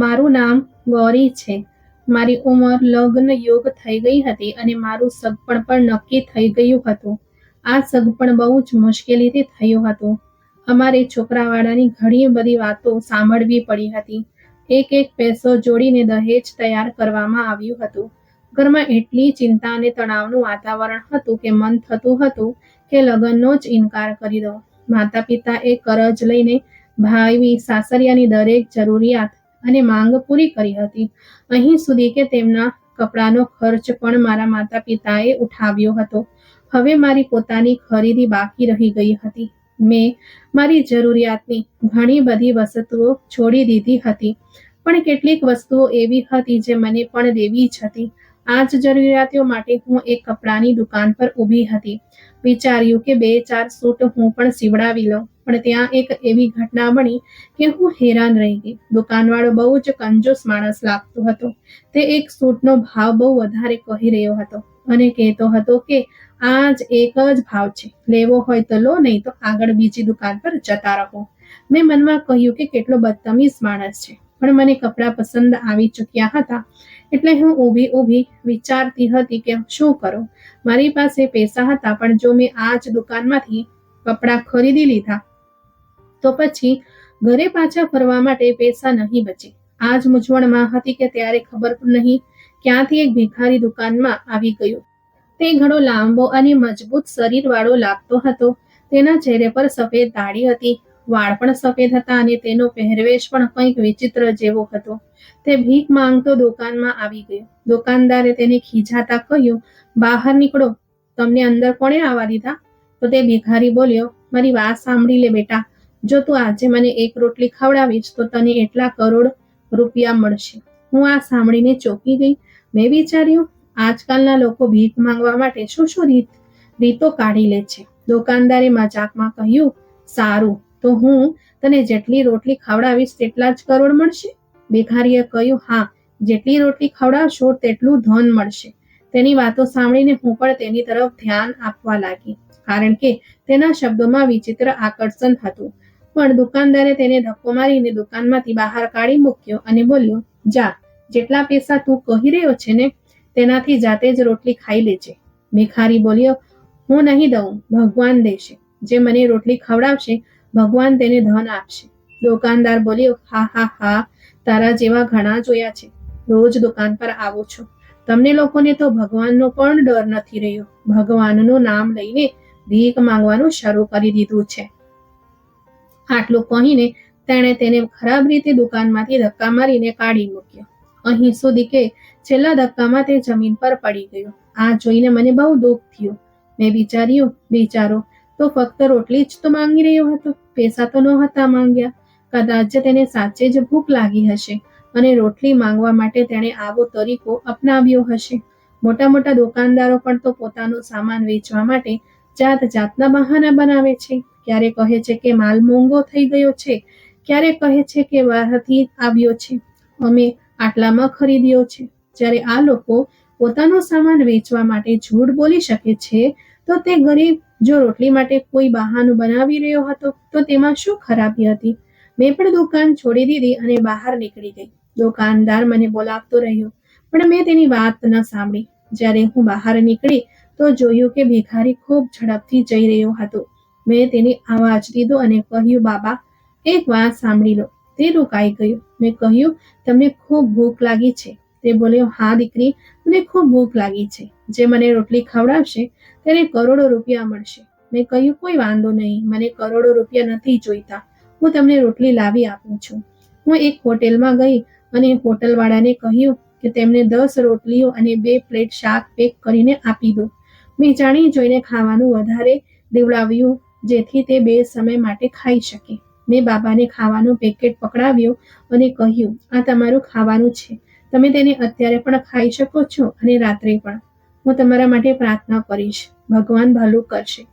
મારું નામ ગૌરી છે. મારી ઉંમર લગ્ન યોગ થઈ ગઈ હતી અને મારું સગપણ પણ નક્કી થઈ ગયું હતું. આ સગપણ બહુ જ મુશ્કેલીથી થયું હતું. અમારે છોકરાવાળાની ઘણી બધી વાતો સાંભળવી પડી હતી. એક એક પૈસો જોડીને દહેજ તૈયાર કરવામાં આવ્યું હતું. ઘરમાં એટલી ચિંતા અને તણાવનું વાતાવરણ હતું કે મન થતું હતું કે લગ્નનો જ ઇનકાર કરી દો માતા પિતા એ કરજ લઈને ભાઈ, સાસરિયાની દરેક જરૂરિયાત અને માંગ પૂરી કરી હતી. અહીં સુધી કે તેમના કપડાનો ખર્ચ પણ મારા માતા પિતાએ ઉઠાવ્યો હતો. હવે મારી પોતાની ખરીદી બાકી રહી ગઈ હતી. મેં મારી જરૂરિયાતની ઘણી બધી વસ્તુઓ છોડી દીધી હતી. પણ કેટલીક વસ્તુઓ એવી હતી જે મને પણ દેવી જ હતી. આ જ જરૂરિયાતો માટે હું એક કપડાની દુકાન પર ઊભી હતી. વિચાર્યું કે બે ચાર સૂટ હું પણ સીવડાવી લઉં. પણ ત્યાં એક એવી ઘટના બની કે હું હેરાન રહી ગઈ. દુકાનવાળો બહુ જ કંજૂસ માણસ લાગતો હતો. તે એક સૂટનો ભાવ બહુ વધારે કહી રહ્યો હતો અને કહેતો હતો કે આ જ એક જ ભાવ છે. લેવો હોય તો લો, નહીં તો આગળ બીજી દુકાન પર જતા રહો. મેં મનમાં કહ્યું કે કેટલો બદતમીઝ માણસ છે. પણ મને કપડાં પસંદ આવી ચૂક્યા હતા એટલે હું ઊભી ઊભી વિચારતી હતી કે શું કરું? મારી પાસે પૈસા હતા પણ જો મેં આ જ દુકાનમાંથી કપડાં ખરીદી લીધા તો પછી ઘરે પાછા ફરવા માટે પૈસા નહીં બચે. આ જ મૂંઝવણમાં હતી કે ત્યારે ખબર નહીં ક્યાંથી એક ભિખારી દુકાનમાં આવી ગયો. તે ઘણો લાંબો અને મજબૂત શરીરવાળો લાગતો હતો. તેના ચહેરે પર સફેદ દાઢી હતી. વાળ પણ સફેદ હતા અને તેનો પહેરવેશ પણ કંઈક વિચિત્ર જેવો હતો. તે ભીખ માંગતો દુકાનમાં આવી ગયો. દુકાનદારે તેને ખીજાતા કહ્યું, બહાર નીકળો. તમને અંદર કોણે આવવા દીધા? તો તે ભિખારી બોલ્યો, મારી વાત સાંભળી લે બેટા. જો તું આજે મને એક રોટલી ખવડાવીશ, તો તને એટલા કરોડ રૂપિયા મળશે. હું આ સાંભળીને ચોંકી ગઈ. મેં વિચાર્યું, આજકાલના લોકો ભીખ માંગવા માટે શું શું રીત, રીતો કાઢી લે છે. દુકાનદારે મજાકમાં કહ્યું, સારું, તો હું તને જેટલી રોટલી ખવડાવીશ, તેટલા જ કરોડ મળશે. ભિખારીએ કહ્યું, હા, જેટલી રોટલી ખવડાવશો, તેટલું ધન મળશે. તેની વાતો સાંભળીને હું પણ તેની તરફ ધ્યાન આપવા લાગી. કારણ કે તેના શબ્દોમાં વિચિત્ર આકર્ષણ હતું. પણ દુકાનદારે તેને ધક્કો મારીને દુકાનમાંથી બહાર કાઢી મૂક્યો અને બોલ્યો, જા, જેટલા પૈસા તું કહી રહ્યો છે ને, તેનાથી જાતે જ રોટલી ખાઈ લેજે. ભિખારી બોલ્યો, હું નહીં દઉં, ભગવાન દેશે. જે મને રોટલી ખવડાવશે, ભગવાન તેને ધન આપશે. દુકાનદાર બોલ્યો, હા હા હા, તારા જેવા ઘણા જોયા છે. રોજ દુકાન પર આવો છો. તમને લોકોને તો ભગવાનનો પણ ડર નથી રહ્યો. ભગવાનનું નામ લઈને ભીખ માંગવાનું શરૂ કરી દીધું છે. આટલું કહીને તેણે તેને ખરાબ રીતે દુકાનમાંથી ધક્કા મારીને કાઢી મૂક્યો. અહીં સુધી કે છેલ્લા ધક્કામાં તે જમીન પર પડી ગયો. આ જોઈને મને બહુ દુઃખ થયું. મેં વિચાર્યું બિચારો તો ફક્ત રોટલી જ તો માંગી રહ્યો હતો. પૈસા તો નહોતા માંગ્યા. કદાચ તેને સાચે જ ભૂખ લાગી હશે અને રોટલી માંગવા માટે તેણે આવો તરીકો અપનાવ્યો હશે. મોટા મોટા દુકાનદારો પણ તો પોતાનો સામાન વેચવા માટે જાત જાતના બહાના બનાવે છે. ક્યારે કહે છે કે માલ મોંઘો થઈ ગયો છે. ક્યારે કહે છે કે બહારથી આવ્યો છે? અમે આટલામાં ખરીદ્યો છે. જ્યારે આ લોકો પોતાનો સામાન વેચવા માટે જૂઠ બોલી શકે છે, તો તે ગરીબ જો રોટલી માટે કોઈ બહાનું બનાવી રહ્યો હતો, તો તેમાં શું ખરાબી હતી? મેં પણ દુકાન છોડી દીધી અને બહાર નીકળી ગઈ. દુકાનદાર મને બોલાવતો રહ્યો, પણ મેં તેની વાત ન સાંભળી. જ્યારે હું બહાર નીકળી, તો જોયું કે ભિખારી ખૂબ ઝડપથી જઈ રહ્યો હતો. મેં તેને આવાજ દીધો અને કહ્યું, બાબા, એક વાત સાંભળી લો. તે રોકાઈ ગયો. મેં કહ્યું, તમને ખૂબ ભૂખ લાગી છે. તે બોલ્યો, હા, દીકરી, મને ખૂબ ભૂખ લાગી છે. જે મને રોટલી ખવડાવશે, તેને કરોડો રૂપિયા મળશે. મેં કહ્યું, કોઈ વાંધો નહીં, મને કરોડો રૂપિયા નથી જોઈતા. હું તમને રોટલી લાવી આપું છું. હું એક હોટેલમાં ગઈ અને હોટલવાળાને કહ્યું કે તેમને દસ રોટલીઓ અને બે પ્લેટ શાક પેક કરીને આપી દો. મેં જાણી જોઈને ખાવાનું વધારે દેવડાવ્યું જેથી તે બે સમય માટે ખાઈ શકે. મેં બાબાને ખાવાનું પેકેટ પકડાવ્યું અને કહ્યું, આ તમારું ખાવાનું છે. તમે તેને અત્યારે પણ ખાઈ શકો છો અને રાત્રે પણ. હું તમારા માટે પ્રાર્થના કરીશ. ભગવાન ભલું કરશે.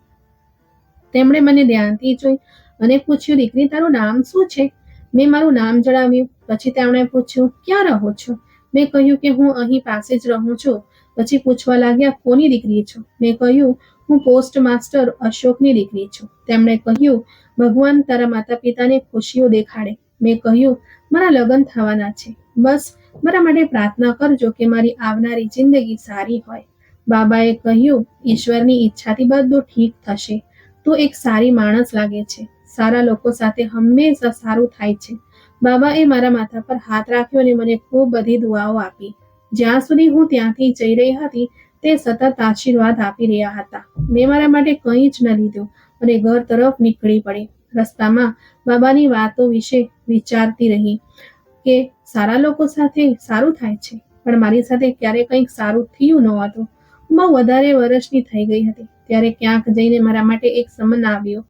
તેમણે મને ધ્યાનથી જોઈ અને પૂછ્યું, દીકરી, તારું નામ શું છે? મેં મારું નામ જણાવ્યું. પછી તેમણે પૂછ્યું, ક્યાં રહો છો? મેં કહ્યું કે હું અહીં પાસે જ રહું છું. પછી પૂછવા લાગ્યા, કોની દીકરી છો? મેં કહ્યું, હું પોસ્ટ માસ્ટર અશોકની દીકરી છું. તેમણે કહ્યું, ભગવાન તારા માતા પિતાને ખુશીઓ દેખાડે. મેં કહ્યું, મારા લગ્ન થવાના છે. બસ, મારા માટે પ્રાર્થના કરજો કે મારી આવનારી જિંદગી સારી હોય. બાબાએ કહ્યું, ઈશ્વરની ઈચ્છાથી બધું ઠીક થશે. તું એક સારી માણસ લાગે છે. સારા લોકો સાથે હંમેશા સારું થાય છે. બાબાએ મારા માથા પર હાથ રાખ્યો અને મને ખૂબ બધી દુઆઓ આપી. જ્યાં સુધી હું ત્યાંથી જઈ રહી હતી, તે સતત આશીર્વાદ આપી રહ્યા હતા. મેં મારા માટે કંઈ જ ન લીધું અને ઘર તરફ નીકળી પડી. રસ્તામાં બાબાની વાતો વિશે વિચારતી રહી કે, સારા લોકો સાથે સારું થાય છે, પણ મારી સાથે ક્યારે કંઈક સારું થયું ન હતું. બહુ વધારે વર્ષની થઈ ગઈ હતી. ત્યારે ક્યાંક જઈને મારા માટે એક સમન આવ્યો.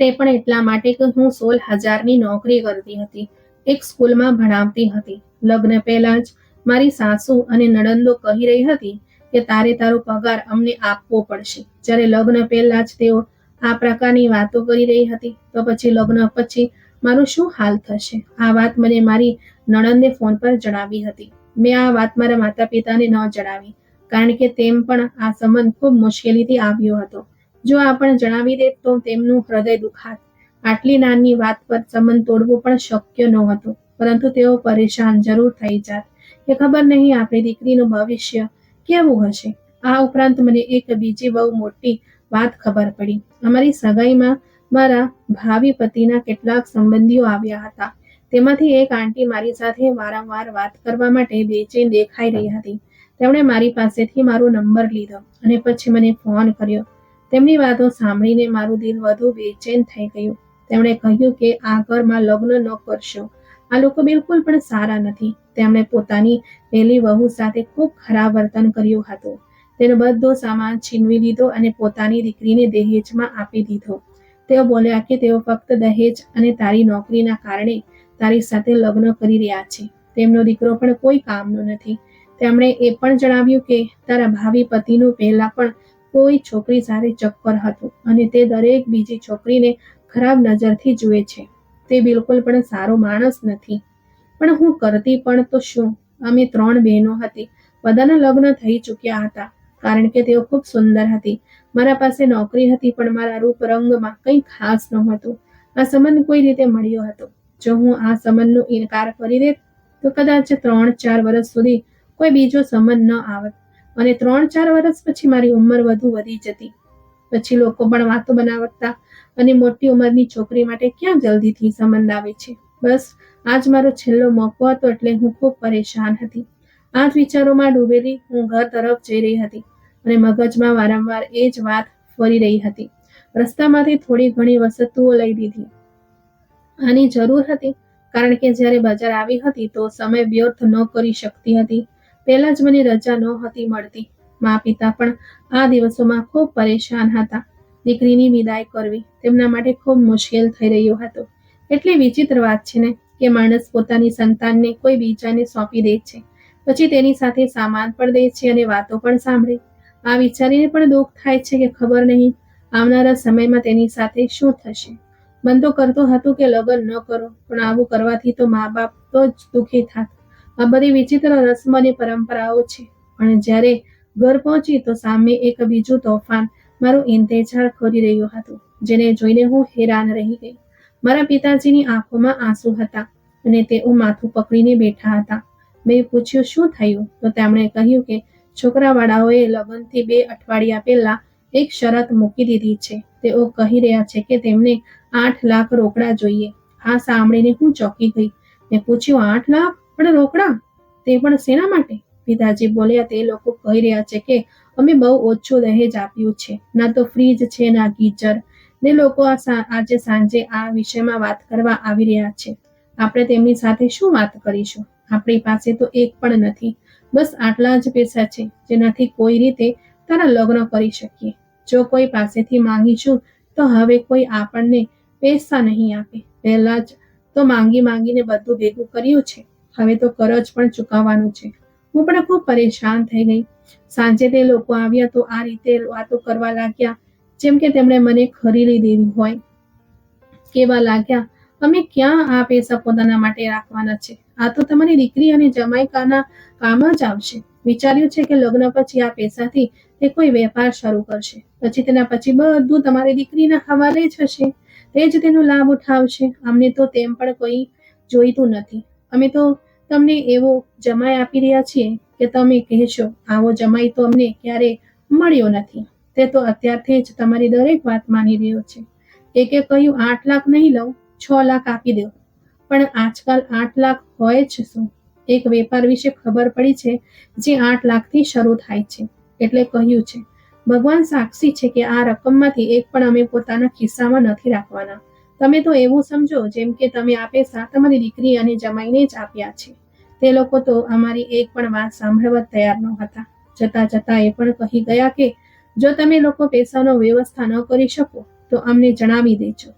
તે પણ એટલા માટે કે હું સોળ હજારની નોકરી કરતી હતી. એક સ્કૂલમાં ભણાવતી હતી. લગ્ન પહેલા જ મારી સાસુ અને નડંદો કહી રહી હતી કે તારે તારો પગાર અમને આપવો પડશે. જ્યારે લગ્ન પહેલા જ તેઓ આ પ્રકારની વાતો કરી રહી હતી, તો પછી લગ્ન પછી મારું શું હાલ થશે? આ વાત મને મારી નણંદે ફોન પર જણાવી હતી. મેં આ વાત મારા માતા પિતાને ન જણાવી, કારણ કે તેમ પણ આ સંબંધ ખૂબ મુશ્કેલીથી આવ્યો હતો. જો આ પણ જણાવી દે તો તેમનું હૃદય દુખાત. આટલી નાની વાત પર સંબંધ તોડવો પણ શક્ય નહોતું, પરંતુ તેઓ પરેશાન જરૂર થઈ જાત. કે ખબર નહીં આપણી દીકરીનું ભવિષ્ય કેવું હશે? આ ઉપરાંત મને એક બીજી બહુ મોટી વાત ખબર પડી. અમારી સગાઈમાં મારા ભાવિ પતિના કેટલાક સંબંધીઓ આવ્યા હતા. તેમાંથી એક આંટી મારી સાથે વારંવાર વાત કરવા માટે બેચેન દેખાઈ રહી હતી. તેમણે મારી પાસેથી મારો નંબર લીધો અને પછી મને ફોન કર્યો. તેમની વાતો સાંભળીને મારું દિલ વધુ બેચેન થઈ ગયું. તેમણે કહ્યું કે આ ઘરમાં લગ્ન ન કરશો. આ લોકો બિલકુલ પણ સારા નથી. તેમણે પોતાની પહેલી વહુ સાથે ખૂબ ખરાબ વર્તન કર્યું હતું. તેનો બધો સામાન છીનવી લીધો અને પોતાની દીકરીને દહેજમાં આપી દીધો. તેઓ બોલ્યા કે તેઓ ફક્ત દહેજ અને તારી નોકરીના કારણે તારી સાથે લગ્ન કરી રહ્યા છે. તેમનો દીકરો પણ કોઈ કામનો નથી. તેમણે એ પણ જણાવ્યું કે તારા ભાવિ પતિનું પહેલા પણ કોઈ છોકરી સાથે ચક્કર હતું અને તે દરેક બીજી છોકરીને ખરાબ નજરથી જુએ છે. તે બિલકુલ પણ સારો માણસ નથી. પણ હું કરતી પણ તો શું? અમે ત્રણ બહેનો હતી. બધાના લગ્ન થઈ ચૂક્યા હતા, કારણ કે તેઓ ખૂબ સુંદર હતી. મારા પાસે નોકરી હતી, પણ મારા રૂપ રંગમાં કંઈ ખાસ નહોતું. આ સંબંધ કોઈ રીતે મળ્યો હતો? જો હું આ સંબંધનો ઇનકાર કરી દે, તો કદાચ ત્રણ ચાર વર્ષ સુધી કોઈ બીજો સંબંધ ન આવત. અને ત્રણ ચાર વર્ષ પછી મારી ઉંમર વધુ વધી જતી. પછી લોકો પણ વાતો બનાવતા અને મોટી ઉંમરની છોકરી માટે ક્યાં જલ્દીથી સંબંધ આવે છે? બસ આજ મારો છેલ્લો મોકો હતો એટલે હું ખૂબ પરેશાન હતી. આ જ વિચારોમાં ડૂબેલી હું ઘર તરફ જઈ રહી હતી અને મગજમાં વારંવાર એ જ વાત ફરી રહી હતી. રસ્તામાંથી થોડી ઘણી વસ્તુઓ લઈ લીધી. આની જરૂર હતી કારણ કે જ્યારે બજાર આવી હતી તો સમય વ્યર્થ ન કરી શકતી હતી. પહેલા જ મને રજા ન હતી મળતી. મા પિતા પણ આ દિવસોમાં ખૂબ પરેશાન હતા. દીકરીની વિદાય કરવી તેમના માટે ખૂબ મુશ્કેલ થઈ રહ્યું હતું. એટલી વિચિત્ર વાત છે ને? કે માણસ પોતાની સંતાનને કોઈ બીજાને સોંપી દે છે. પછી તેની સાથે સામાન પણ દે છે અને વાતો પણ સાંભળે. આ વિચારીને પણ દુઃખ થાય છે કે ખબર નહીં આવનારા સમયમાં તેની સાથે શું થશે. મન તો કરતો હતું કે લગ્ન ન કરો, પણ આવું કરવાથી તો મા બાપ તો જ દુઃખી થાત. આ બધી વિચિત્ર રસમ અને પરંપરાઓ છે. પણ જ્યારે ઘર પહોંચી તો સામે એક બીજું તોફાન, મારો ઇંતેજાર કરી રહ્યું હતું, જેને જોઈને હું હેરાન રહી ગઈ. મારા પિતાજીની આંખોમાં આંસુ હતા અને તેઓ માથું પકડીને બેઠા હતા. મેં પૂછ્યું, શું થયું? તો તેમણે કહ્યું કે, છોકરાવાળાઓએ લગ્નથી બે અઠવાડિયા પહેલા એક શરત મૂકી દીધી છે. તેઓ કહી રહ્યા છે કે તેમને આઠ લાખ રોકડા જોઈએ. આ સાંભળીને હું ચોંકી ગઈ. મેં પૂછ્યું, આઠ લાખ? પણ રોકડા? તે પણ શેના માટે? પિતાજી બોલ્યા, તે લોકો કહી રહ્યા છે કે અમે બહુ ઓછું દહેજ આપ્યું છે. ના તો ફ્રીજ છે, ના ગીઝર. ને લોકો આજે સાંજે આ વિષયમાં વાત કરવા આવી રહ્યા છે. આપણે તેમની સાથે શું વાત કરીશું? આપણી પાસે તો એક પણ નથી. બસ આટલા જ પૈસા છે, જેનાથી કોઈ રીતે તારા લગ્ન કરી શકીએ. જો કોઈ પાસેથી માંગીશું, તો હવે કોઈ આપણને પૈસા નહીં આપે. પહેલા જ તો માંગી માંગીને બધું ભેગું કર્યું છે. હવે તો કરજ પણ ચૂકવવાનું છે. હું પણ ખૂબ પરેશાન થઈ ગઈ. સાંજે તે લોકો આવ્યા તો આ રીતે વાતો કરવા લાગ્યા. જેમ કે તેમણે મને ખરીદી દીધી હોય, કેવા લાગ્યા, અમે ક્યાં આ પૈસા પોતાના માટે રાખવાના છે? આ તો તમારી દીકરી અને જમાઈકાના કામ જ આવશે. વિચાર્યું છે કે લગ્ન પછી આ પૈસાથી તે કોઈ વેપાર શરૂ કરશે. પછી તેના પછી બધું તમારી દીકરીના હવાલે જ હશે. તે જ તેનો લાભ ઉઠાવશે. અમને તો તેમ પણ કોઈ જોઈતું નથી. અમે તો તમને એવો જમાઈ આપી રહ્યા છીએ કે તમે કહેશો, આવો જમાઈ તો અમને ક્યારે મળ્યો નથી. તે તો અત્યારથી જ તમારી દરેક વાત માની રહ્યો છે. એકે કહ્યું, આઠ લાખ નહીં લઉં, છ લાખ આપી દો. પણ આજકાલ આઠ લાખ હોય જ શું? એક વેપાર વિશે ખબર પડી છે જે આઠ લાખથી શરૂ થાય છે. એટલે કહ્યું છે, ભગવાન સાક્ષી છે કે આ રકમમાંથી એક પણ અમે પોતાના ખિસ્સામાં નથી રાખવાના. તમે તો એવું સમજો જેમ કે તમે આપે સા તમારી દીકરી અને જમાઈને જ આપ્યા છે. તે લોકો તો અમારી એક પણ વાત સાંભળવા તૈયાર ન હતા જતા જતા એ પણ કહી ગયા કે જો તમે લોકો પૈસાનો વ્યવસ્થા ન કરી શકો, તો અમને જણાવી દેજો.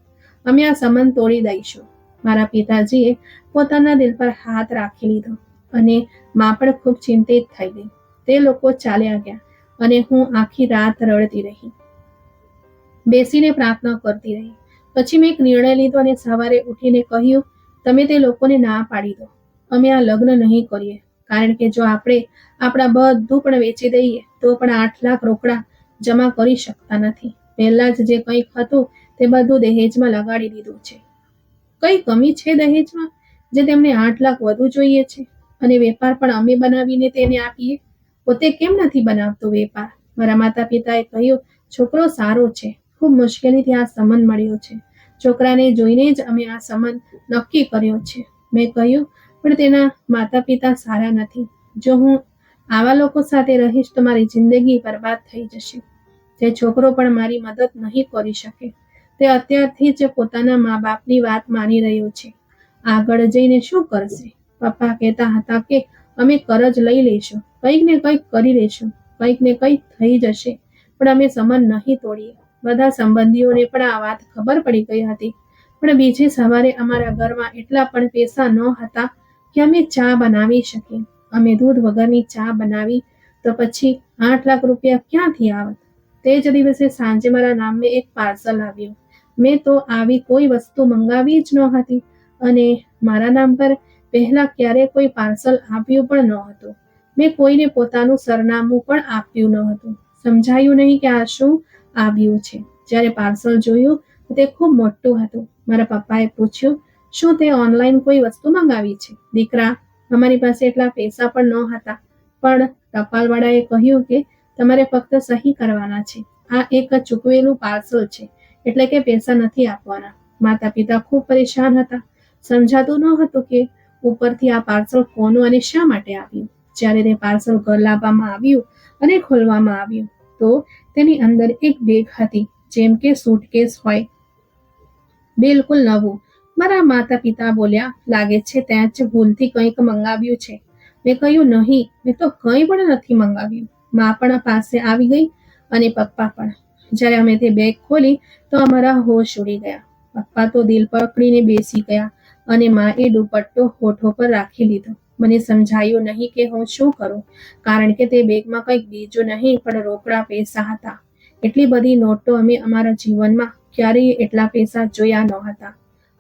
અમે આ સંબંધ તોડી દઈશું. મારા પિતાજીએ પોતાના દિલ પર હાથ રાખી લીધો અને મા પણ ખૂબ ચિંતિત થઈ ગઈ. તે લોકો ચાલ્યા ગયા અને હું આખી રાત રડતી રહી. બેસીને પ્રાર્થના કરતી રહી. પછી મેં એક નિર્ણય લીધો અને સવારે ઉઠીને કહ્યું, તમે તે લોકોને ના પાડી દો. અમે આ લગ્ન નહીં કરીએ. કારણ કે જો આપણે આપણા બધું પણ વેચી દઈએ, તો પણ આઠ લાખ રોકડા જમા કરી શકતા નથી. પહેલા જ જે કંઈક હતું તે બધું દહેજમાં લગાડી દીધું છે. કઈ કમી છે દહેજમાં? જે તેમને આઠ લાખ વધુ જોઈએ છે. અને વેપાર પણ અમે બનાવીને તેને આપીએ. પોતે કેમ નથી બનાવતો વેપાર? મારા માતા પિતાએ કહ્યું, છોકરો સારો છે. ખૂબ મુશ્કેલીથી આ સંબંધ મળ્યો છે. છોકરાને જોઈને જ અમે આ સંબંધ નક્કી કર્યો છે. મેં કહ્યું, પણ તેના માતા પિતા સારા નથી. જો હું આવા લોકો સાથે રહીશ તો મારી જિંદગી બરબાદ થઈ જશે. તે છોકરો પણ મારી મદદ નહીં કરી શકે. તે અત્યારથી જ પોતાના મા બાપની વાત માની રહ્યો છે. આગળ જઈને શું કરશે? પપ્પા કહેતા હતા કે, અમે કરજ લઈ લઈશું. કંઈક ને કંઈક કરી લઈશું. કંઈક ને કંઈક થઈ જશે. પણ અમે સમન નહીં તોડીએ. બધા સંબંધીઓને પણ આ વાત ખબર પડી ગઈ હતી. પણ બીજી સવારે અમારા ઘરમાં એટલા પણ પૈસા ન હતા કે અમે ચા બનાવી શકીએ. અમે દૂધ વગરની ચા બનાવી તો પછી આઠ લાખ રૂપિયા ક્યાંથી આવત? તે જ દિવસે સાંજે મારા નામે એક પાર્સલ આવ્યું. મેં તો આવી કોઈ વસ્તુ મંગાવી જ ન હતી અને મારા નામ પર પહેલા ક્યારે કોઈ પાર્સલ આપ્યું પણ ન હતું. મેં કોઈને પોતાનું સરનામું પણ આપ્યું ન હતું. સમજાયું નહીં કે આ શું આવ્યું છે. જ્યારે પાર્સલ જોયું તે ખૂબ મોટું હતું. મારા પપ્પાએ પૂછ્યું, શું તે ઓનલાઈન કોઈ વસ્તુ મંગાવી છે? દીકરા, અમારી પાસે એટલા પૈસા પણ ન હતા પણ ટપાલવાળાએ કહ્યું કે તમારે ફક્ત સહી કરવાના છે. આ એક ચૂકવેલું પાર્સલ છે. એટલે કે પૈસા નથી આપવાના. માતા પિતા ખૂબ પરેશાન હતા. સમજાતું ન હતું કે ઉપરથી આ પાર્સલ કોનું અને શા માટે આવ્યું? જ્યારે તે પાર્સલ ઘર લાવવામાં આવ્યું અને ખોલવામાં આવ્યું, તો તેની અંદર એક બેગ હતી, જેમ કે સૂટકેસ હોય. બિલકુલ નવું. મારા માતા પિતા બોલ્યા, લાગે છે ત્યાં જ ભૂલથી કંઈક મંગાવ્યું છે. મેં કહ્યું, નહીં, મેં તો કંઈ પણ નથી મંગાવ્યું. મા પણ પાસે આવી ગઈ અને પપ્પા પણ. જ્યારે અમે તે બેગ ખોલી તો અમારા હોશ ઉડી ગયા. પપ્પા તો દિલ પકડીને બેસી ગયા અને માએ દુપટ્ટો હોઠો પર રાખી લીધો. મને સમજાયું નહીં કે હું શું કરું, કારણ કે તે બેગમાં કંઈક બીજું નહીં, પણ રોકડા પૈસા હતા. એટલી બધી નોટો અમે અમારા જીવનમાં ક્યારેય એટલા પૈસા જોયા ન હતા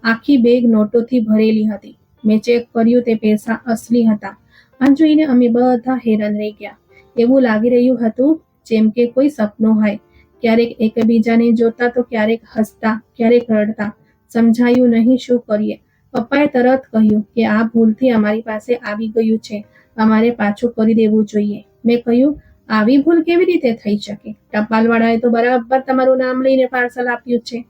આખી બેગ નોટોથી ભરેલી હતી. મેં ચેક કર્યું, તે પૈસા અસલી હતા. આ જોઈને અમે બધા હેરાન રહી ગયા. એવું લાગી રહ્યું હતું, જેમ કે કોઈ સપનું હોય. ક્યારેક એકબીજાને જોતા તો ક્યારેક હસતા, ક્યારેક રડતા. સમજાયું નહીં શું કરીએ. પપ્પાએ તરત કહ્યું કે આ ભૂલથી અમારી પાસે આવી ગયું છે. અમારે પાછું કરી દેવું જોઈએ. મેં કહ્યું, આવી ભૂલ કેવી રીતે થઈ શકે? ટપાલવાળાએ તો બરાબર તમારું નામ લઈને પાર્સલ આપ્યું છે.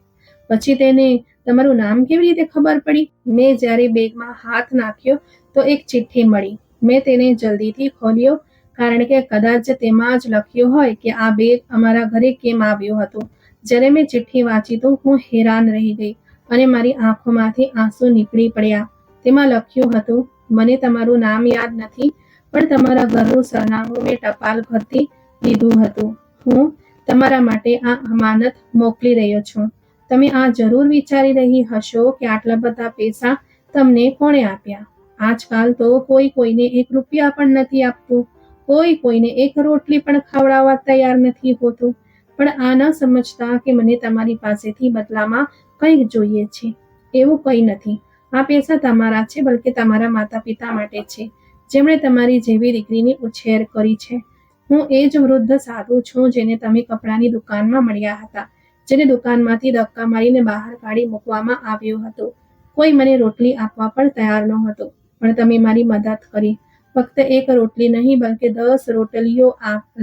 પછી તેને, તમારું નામ કેવી રીતે ખબર પડી? મેં જ્યારે બેગમાં હાથ નાખ્યો તો એક ચિઠ્ઠી મળી. મેં તેને જલ્દીથી ખોલ્યો કારણ કે કદાચ તેમાં જ લખ્યું હોય કે આ બેગ અમારા ઘરે કેમ આવ્યું હતું. જ્યારે મેં ચિઠ્ઠી વાંચી તો હું હેરાન રહી ગઈ અને મારી આંખોમાંથી આંસુ નીકળી પડ્યા. તેમાં લખ્યું હતું, મને તમારું નામ યાદ નથી, પણ તમારા ઘરનું સરનામું મેં ટપાલ ઘરથી લીધું હતું. હું તમારા માટે આ અમાનત મોકલી રહ્યો છું. તમે આ જરૂર વિચારી રહી હશો કે આટલા બધા પૈસા તમને કોણે આપ્યા? આજકાલ તો કોઈ કોઈને એક રૂપિયા પણ નથી આપતું. કોઈ કોઈને એક રોટલી પણ ખવડાવવા તૈયાર નથી હોતું. પણ આ ન સમજતા કે મને તમારી પાસેથી બદલામાં કંઈક જોઈએ છે. એવું કંઈ નથી. આ પૈસા તમારા છે, બલકે તમારા માતા પિતા માટે છે. જેમણે તમારી જેવી દીકરીની ઉછેર કરી છે. હું એ જ વૃદ્ધ સાધુ છું જેને તમે કપડાની દુકાનમાં મળ્યા હતા, જેને દુકાનમાંથી ધક્કા મારીને બહાર કાઢી મૂકવામાં આવ્યો હતો. કોઈ મને રોટલી આપવા પણ તૈયાર ન હતો પણ તમે મારી મદદ કરી. ફક્ત એક રોટલી નહીં, બલકે દસ રોટલીઓ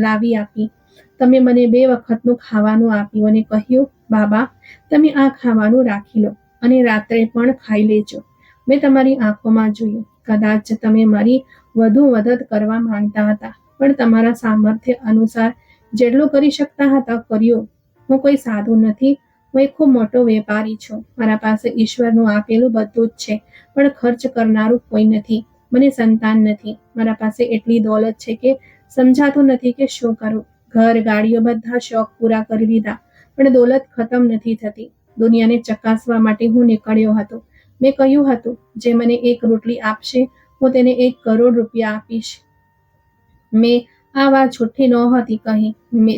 લાવી આપી. તમે મને બે વખતનું ખાવાનું આપ્યું અને કહ્યું, બાબા, તમે આ ખાવાનું રાખી લો અને રાત્રે પણ ખાઈ લેજો. મેં તમારી આંખોમાં જોયું. કદાચ તમે મારી વધુ મદદ કરવા માંગતા હતા, પણ તમારા સામર્થ્ય અનુસાર જેટલું કરી શકતા હતા, કર્યું. હું કોઈ સાધુ નથી. હું એક ખૂબ મોટો વેપારી છું. મારા પાસે ઈશ્વરનું આપેલું બધું જ છે, પણ ખર્ચ કરનારું કોઈ નથી. મને સંતાન નથી. મારા પાસે એટલી દોલત છે કે સમજાતું નથી કે શું કરું. ઘર, ગાડીઓ બધા શોખ પૂરા કરી દીધા, પણ દોલત ખતમ નથી થતી. દુનિયાને ચકાસવા માટે હું નીકળ્યો હતો. મેં કહ્યું હતું, જે મને એક રોટલી આપશે, હું તેને એક કરોડ રૂપિયા આપીશ. મેં આ વાત છૂટી નહોતી કહી.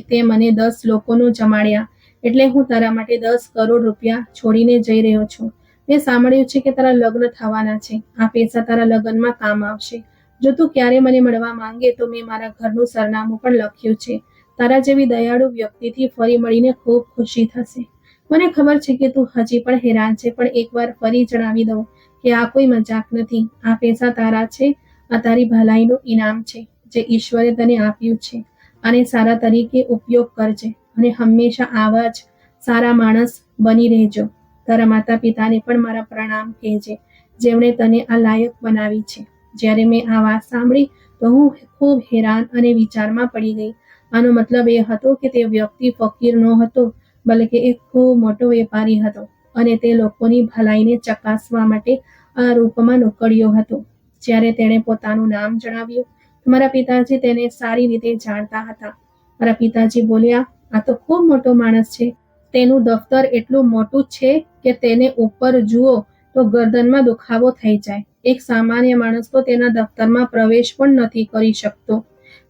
તે મને દસ લોકોનું જમાડ્યા, એટલે હું તારા માટે દસ કરોડ રૂપિયા છોડીને જઈ રહ્યો છું. મેં સાંભળ્યું છે કે તારા લગ્ન થવાના છે. આ પૈસા તારા લગ્નમાં કામ આવશે. જો તું ક્યારે મને મળવા માંગે તો મેં મારા ઘરનું સરનામું પણ લખ્યું છે. તારા જેવી દયાળુ વ્યક્તિથી ફરી મળીને ખૂબ ખુશી થશે. મને ખબર છે કે તું હજી પણ હેરાન છે, પણ એકવાર ફરી જણાવી દઉં કે આ કોઈ મજાક નથી. આ પૈસા તારા છે, આ તારી ભલાઈનું ઇનામ છે, જે ઈશ્વરે તને આપ્યું છે અને સારા તરીકે ઉપયોગ કરજે અને હંમેશા આવા જ સારા માણસ બની રહેજો. તારા માતા પિતાને પણ મારા પ્રણામ કહેજે, જેમણે તને આ લાયક બનાવી છે. જ્યારે મેં આ વાત સાંભળી, તો હું ખૂબ હેરાન અને વિચારમાં પડી ગઈ. આનો મતલબ એ હતો કે તે વ્યક્તિ ફકીર ન હતો બલકે એક ખૂબ મોટો વેપારી હતો અને તે લોકોની ભલાઈને ચકાસવા માટે આ રૂપમાં નોકળ્યો હતો. જ્યારે તેણે પોતાનું નામ જણાવ્યું મારા પિતાજી તેને સારી રીતે જાણતા હતા. મારા પિતાજી બોલ્યા, આ તો ખૂબ મોટો માણસ છે. તેનું દફતર એટલું મોટું છે કે તેને ઉપર જુઓ તો ગરદનમાં દુખાવો થઈ જાય. એક સામાન્ય માણસ તો તેના દફતરમાં પ્રવેશ પણ નથી કરી શકતો.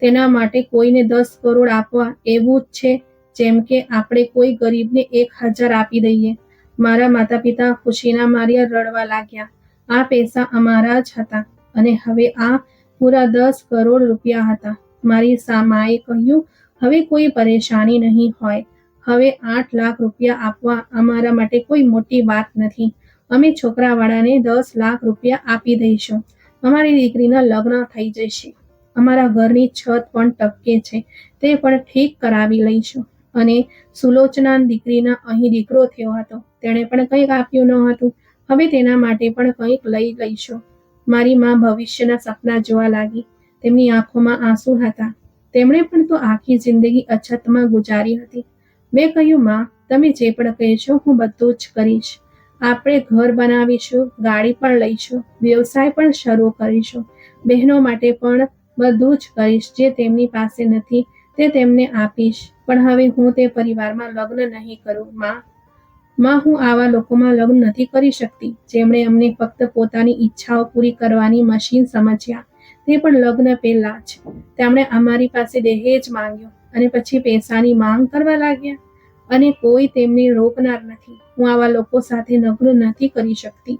તેના માટે કોઈને દસ કરોડ આપવા એવું જ છે, જેમ કે આપણે કોઈ ગરીબને એક હજાર આપી દઈએ. મારા માતા પિતા ખુશીના માર્યા રડવા લાગ્યા. આ પૈસા અમારા જ હતા અને હવે આ પૂરા દસ કરોડ રૂપિયા હતા. મારી સામાએ કહ્યું, હવે કોઈ પરેશાની નહીં હોય. હવે આઠ લાખ રૂપિયા આપવા અમારા માટે કોઈ મોટી વાત નથી. અમે છોકરાવાળાને દસ લાખ રૂપિયા આપી દઈશું. અમારી દીકરીના લગ્ન થઈ જશે. અમારા ઘરની છત પણ ટપકે છે. તે પણ ઠીક કરાવી લઈશું. અને સુલોચના દીકરીના અહીં દીકરો થયો હતો. તેણે પણ કંઈક આપ્યું ન હતું. હવે તેના માટે પણ કંઈક લઈ લઈશું. મારી માં ભવિષ્યના સપના જોવા લાગી. તેમની આંખોમાં આંસુ હતા. તેમણે પણ તો આખી જિંદગી અછતમાં ગુજારી હતી. મેં કહ્યું, માં, તમે જે પણ કહેશો હું બધું જ કરીશ. આપણે ઘર બનાવીશું, ગાડી પણ લઈશું, વ્યવસાય પણ શરૂ કરીશું. બહેનો માટે પણ બધું જ કરીશ, જે તેમની પાસે નથી, તે તેમને આપીશ. પણ હવે હું તે પરિવારમાં લગ્ન નહીં કરું, માં. માં, હું આવા લોકોમાં લગ્ન નથી કરી શકતી. જેમણે અમને ફક્ત પોતાની ઈચ્છાઓ પૂરી કરવાની મશીન સમજ્યા. તે પણ લગ્ન પહેલા જ. તેમણે અમારી પાસે દહેજ માંગ્યો. અને પછી પૈસાની માંગ કરવા લાગ્યા. અને કોઈ તેમને રોકનાર નથી. હું આવા લોકો સાથે નબળું નથી કરી શકતી.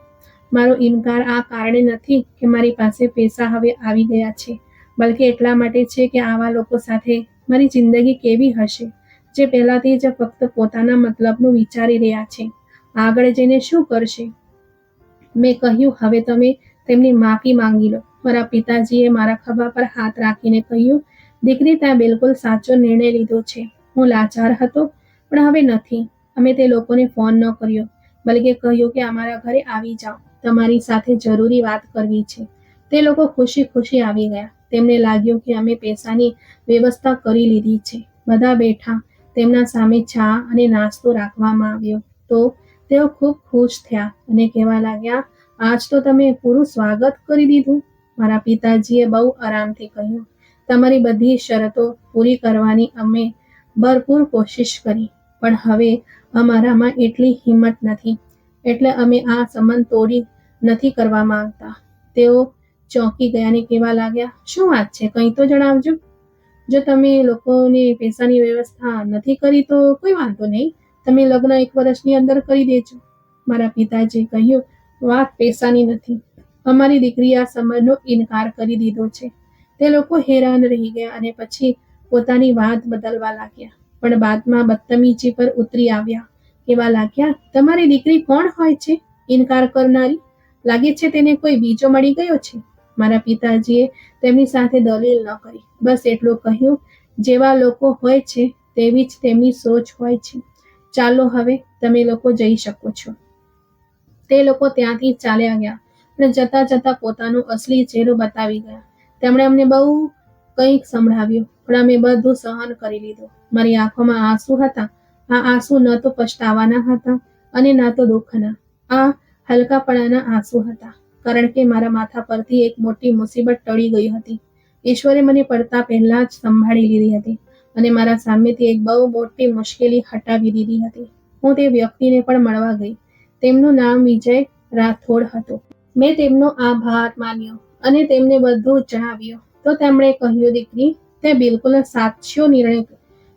મારો ઇનકાર આ કારણે નથી કે મારી પાસે પૈસા હવે આવી ગયા છે. બલકે એટલા માટે છે કે આવા લોકો સાથે મારી જિંદગી કેવી હશે? જે પહેલાથી જ ફક્ત પોતાના મતલબનું વિચારી રહ્યા છે. આગળ જઈને શું કરશે? મેં કહ્યું, હવે તમે તેમની માફી માંગી લો. મારા પિતાજીએ મારા ખભા પર હાથ રાખીને કહ્યું દીકરી ત્યાં બિલકુલ સાચો નિર્ણય લીધો છે. હું લાચાર હતો, પણ હવે નથી. અમે તે લોકોને ફોન ન કર્યો, બલકે કહ્યું કે અમારા ઘરે આવી જાઓ. તમારી સાથે જરૂરી વાત કરવી છે. તે લોકો ખુશી ખુશી આવી ગયા. તેમને લાગ્યું કે અમે પૈસાની વ્યવસ્થા કરી લીધી છે. બધા બેઠા, તેમના સામે ચા અને નાસ્તો રાખવામાં આવ્યો. તો તેઓ ખૂબ ખુશ થયા અને કહેવા લાગ્યા, આજ તો તમે પૂરું સ્વાગત કરી દીધું. મારા પિતાજીએ બહુ આરામથી કહ્યું તમારી બધી શરતો પૂરી કરવાની અમે ભરપૂર કોશિશ કરી. પણ હવે અમારામાં એટલી હિંમત નથી. એટલે અમે આ સંબંધ તોડી નથી કરવા માંગતા. તેઓ ચોંકી ગયા કેવા લાગ્યા, શું વાત છે? કંઈ તો જણાવજો. જો તમે લોકોને પૈસાની વ્યવસ્થા નથી કરી તો કોઈ વાંધો નહીં. તમે લગ્ન એક વર્ષની અંદર કરી દેજો. મારા પિતાજીએ કહ્યું, વાત પૈસાની નથી. અમારી દીકરી આ સંબંધનો ઇનકાર કરી દીધો છે. તે લોકો હેરાન રહી ગયા અને પછી પોતાની વાત બદલવા લાગ્યા. પણ બાદમાં બદતમીજી પર ઉતરી આવ્યા. કેવા લાગ્યા, તમારી દીકરી કોણ હોય છે? ઇનકાર કરનારી? લાગે છે તેને કોઈ બીજો મળી ગયો છે? મારા પિતાજીએ તેમની સાથે દલીલ ન કરી. બસ એટલું કહ્યું, જેવા લોકો હોય છે, તેવી જ તેમની સોચ હોય છે. ચાલો હવે તમે લોકો જઈ શકો છો. તે લોકો ત્યાંથી ચાલ્યા ગયા અને જતા જતા પોતાનો અસલી ચહેરો બતાવી ગયા. તેમણે અમને બહુ કંઈક સંભળાવ્યું, પણ અમે બધું સહન કરી લીધું. મારી આંખોમાં આંસુ હતા. આ આંસુ ન તો પછતાવાના હતા અને ન તો દુઃખના. આ હલકાપણાના આંસુ હતા, કારણ કે મારા માથા પરથી એક મોટી મુસીબત ટળી ગઈ હતી. ઈશ્વરે મને પડતા પહેલા જ સંભાળી લીધી હતી અને મારા સામેથી એક બહુ મોટી મુશ્કેલી હટાવી દીધી હતી. હું તે વ્યક્તિને પણ મળવા ગઈ. તેમનું નામ વિજય રાઠોડ હતું. મેં તેમનો આભાર માન્યો. અને તેમને બધું જણાવ્યું. તો તેમણે કહ્યું, દીકરી, તે બિલકુલ સાચો નિર્ણય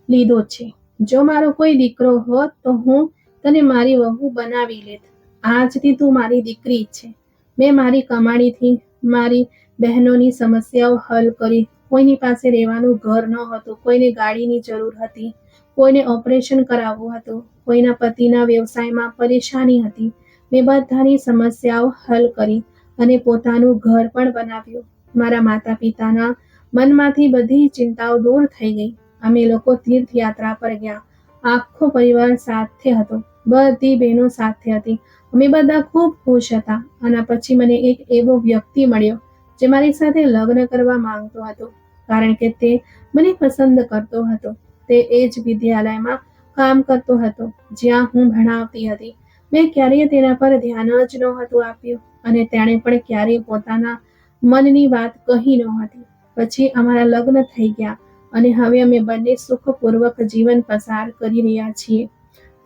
લીધો છે. જો મારો કોઈ દીકરો હોત, તો હું તને મારી વહુ બનાવી લેત. આજથી તું મારી દીકરી છે. મેં મારી કમાણીથી મારી બહેનોની સમસ્યાઓ હલ કરી. કોઈની પાસે રહેવાનું ઘર ન હતું, કોઈને ગાડીની જરૂર હતી, કોઈને ઓપરેશન કરાવવું હતું, કોઈના પતિના વ્યવસાયમાં પરેશાની હતી. મેં બધાની સમસ્યાઓ હલ કરી. અને પોતાનું ઘર પણ બનાવ્યું. મારા માતા પિતાના મનમાંથી બધી ચિંતાઓ દૂર થઈ ગઈ. અમે લોકો તીર્થયાત્રા પર ગયા. આખો પરિવાર સાથે હતો. બધી બહેનો સાથે હતી. અમે બધા ખૂબ ખુશ હતા આના પછી મને એક એવો વ્યક્તિ મળ્યો, જે મારી સાથે લગ્ન કરવા માંગતો હતો, કારણ કે તે મને પસંદ કરતો હતો. તે એ જ વિદ્યાલયમાં કામ કરતો હતો, જ્યાં હું ભણાવતી હતી. મેં ક્યારેય તેના પર ધ્યાન જ નહોતું આપ્યું અને તેણે પણ ક્યારેય પોતાના મનની વાત કહી નહોતી. પછી અમારા લગ્ન થઈ ગયા અને હવે અમે બંને સુખપૂર્વક જીવન પસાર કરી રહ્યા છીએ.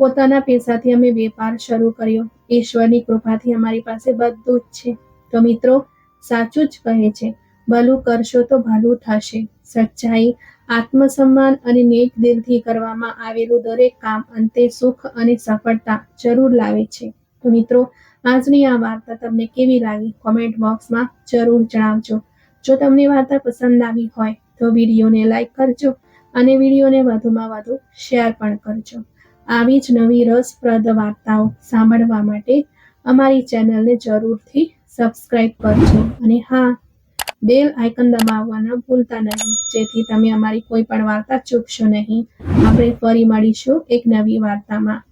પોતાના પૈસાથી અમે વેપાર શરૂ કર્યો. ઈશ્વરની કૃપાથી અમારી પાસે બધું જ છે. તો મિત્રો, સાચું જ કહે છે, ભલું કરશો તો ભલું થશે. સચ્ચાઈ આત્મસન્માન અને નેક દિલથી કરવામાં આવેલું દરેક કામ અંતે સુખ અને સફળતા જરૂર લાવે છે. તો મિત્રો, આજની આ વાર્તા તમને કેવી લાગી? કોમેન્ટ બોક્સમાં જરૂર જણાવજો. જો તમને વાર્તા પસંદ આવી હોય, તો વિડીયોને લાઈક કરજો અને વિડીયોને વધુમાં વધુ શેર પણ કરજો. આવી જ નવી રસપ્રદ વાર્તાઓ સાંભળવા માટે અમારી ચેનલને જરૂરથી સબસ્ક્રાઈબ કરજો. અને હા બેલ આઇકન દબાવવાના ભૂલતા નહીં. જેથી તમે અમારી કોઈ પણ વાર્તા ચૂકશો નહીં. આપણે ફરી મળીશું એક નવી વાર્તામાં.